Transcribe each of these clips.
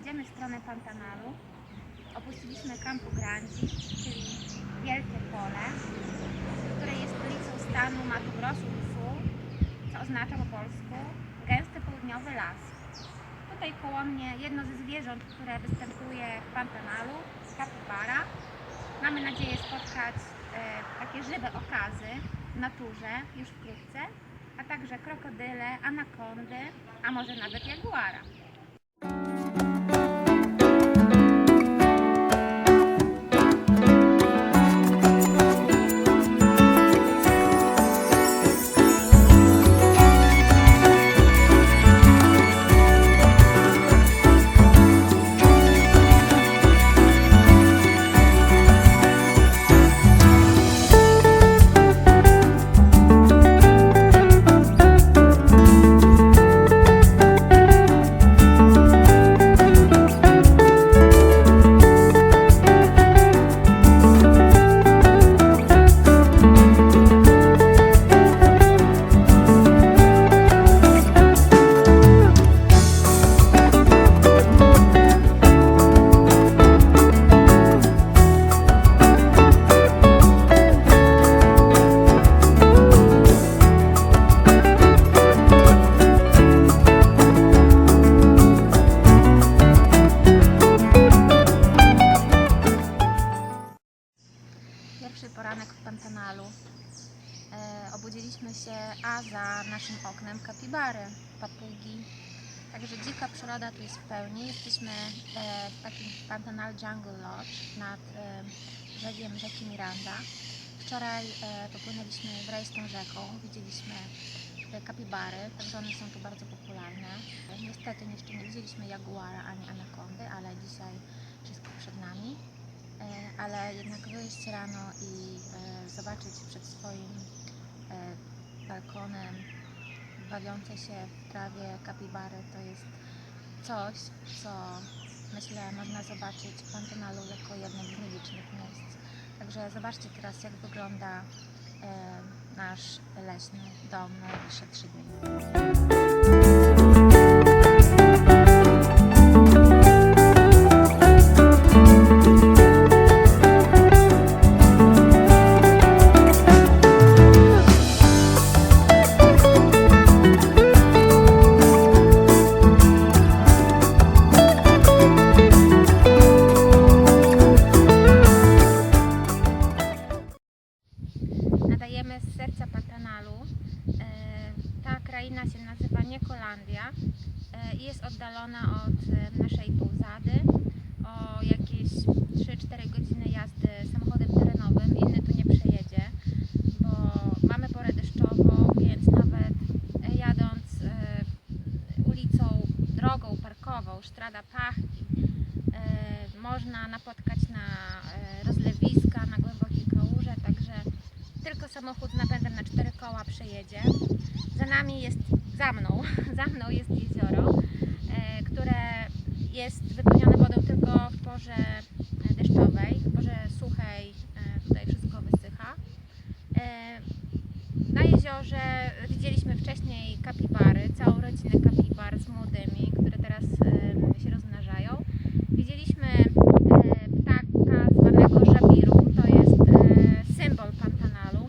jedziemy w stronę Pantanalu. Opuściliśmy Campo Grandi, czyli wielkie pole, które jest stolicą stanu Mato Grosso do Sul, co oznacza po polsku gęsty południowy las. Tutaj koło mnie jedno ze zwierząt, które występuje w Pantanalu, kapibara. Mamy nadzieję spotkać e, takie żywe okazy w naturze już wkrótce, a także krokodyle, anakondy, a może nawet jaguara. Także dzika przyroda tu jest w pełni. Jesteśmy e, w takim Pantanal Jungle Lodge nad e, brzegiem rzeki Miranda. Wczoraj e, popłynęliśmy w rejs tą rzeką, widzieliśmy kapibary, także one są tu bardzo popularne. Niestety jeszcze nie widzieliśmy jaguara ani anakondy, ale dzisiaj wszystko przed nami. Ale jednak wyjść rano i zobaczyć przed swoim balkonem bawiące się w trawie kapibary to jest coś, co myślę można zobaczyć w Pantanalu jako jednym z nielicznych miejsc. Także zobaczcie teraz jak wygląda e, nasz leśny dom na najbliższe trzy dni. Nadajemy z serca Pantanalu. E, Ta kraina się nazywa Niekolandia e, i jest oddalona od e, naszej półzady o jakieś 3-4 godziny jazdy samochodem terenowym. Inny tu nie przejedzie, bo mamy porę deszczową, więc nawet jadąc ulicą, drogą parkową, Strada Pachti, e, można napotkać na e, rozlewiska, na głębokie kałuże, także tylko samochód z napędem na cztery koła przejedzie. Za nami jest, za mną, za mną jest jezioro, e, które jest wypełnione wodą tylko w porze e, deszczowej, w porze suchej e, tutaj wszystko wysycha. E, na jeziorze widzieliśmy wcześniej kapibary, całą rodzinę kapibar z młodymi, które teraz e, się rozmnażają. Widzieliśmy e, ptaka zwanego żabiru, to jest e, symbol Pantanalu.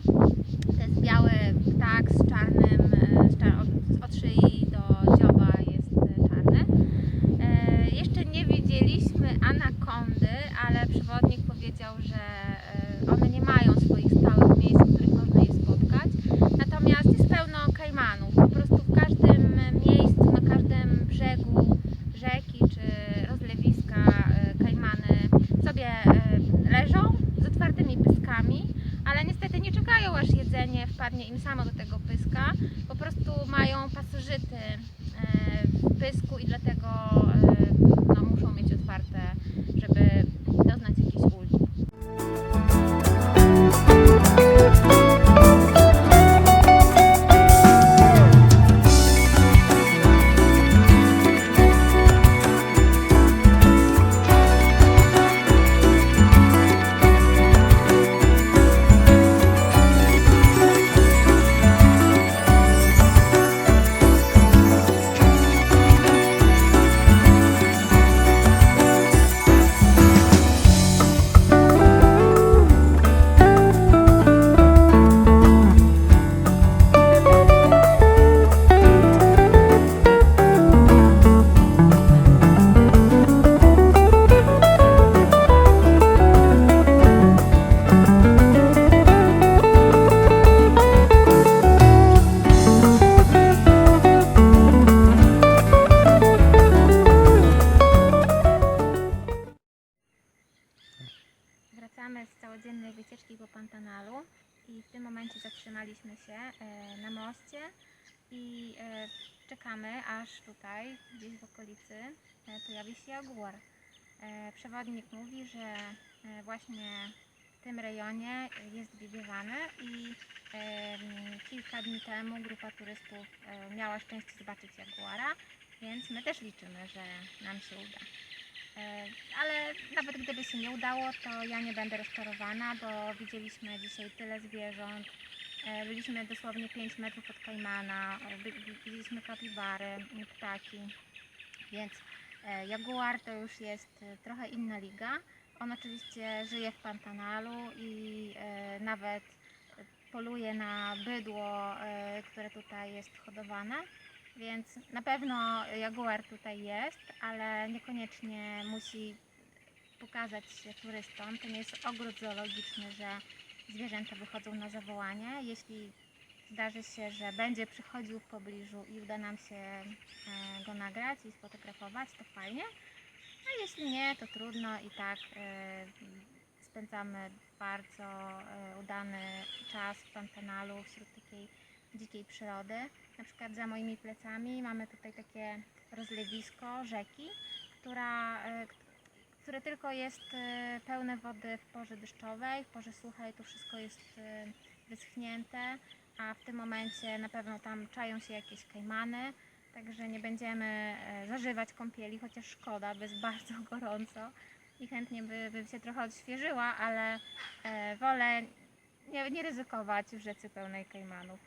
To jest biały ptak z czarnym, e, z czar- od, od szyi do dzioba jest e, czarny. E, Jeszcze nie widzieliśmy anakondy, ale przewodnik powiedział, że e, one nie mają swoich stałych miejsc, w których można je spotkać. Natomiast jest pełno kajmanów. Po prostu w każdym miejscu, na każdym brzegu rzeki czy rozlewiska e, kajmany sobie e, leżą z otwartymi pyskami, ale niestety nie czekają aż jedzenie wpadnie im samo do tego pyska. Po prostu mają pasożyty moście i e, czekamy, aż tutaj, gdzieś w okolicy, e, pojawi się jaguar. E, Przewodnik mówi, że właśnie w tym rejonie jest widywane i kilka dni temu grupa turystów miała szczęście zobaczyć jaguara, więc my też liczymy, że nam się uda. Ale nawet gdyby się nie udało, to ja nie będę rozczarowana, bo widzieliśmy dzisiaj tyle zwierząt. E, Byliśmy dosłownie 5 metrów od kajmana, widzieliśmy kapibary, ptaki, więc e, jaguar to już jest e, trochę inna liga. On oczywiście żyje w Pantanalu i nawet poluje na bydło, które tutaj jest hodowane. Więc na pewno jaguar tutaj jest, ale niekoniecznie musi pokazać się turystom. To nie jest ogród zoologiczny, że zwierzęta wychodzą na zawołanie. Jeśli zdarzy się, że będzie przychodził w pobliżu i uda nam się e, go nagrać i sfotografować, to fajnie. A jeśli nie, to trudno i tak e, spędzamy bardzo e, udany czas w Pantanalu wśród takiej dzikiej przyrody. Na przykład za moimi plecami mamy tutaj takie rozlewisko rzeki, która, które tylko jest e, pełne wody w porze deszczowej, w porze suchej to wszystko jest e, wyschnięte, a w tym momencie na pewno tam czają się jakieś kajmany, także nie będziemy e, zażywać kąpieli, chociaż szkoda, bo jest bardzo gorąco i chętnie by, bym się trochę odświeżyła, ale wolę nie, nie ryzykować w rzece pełnej kajmanów.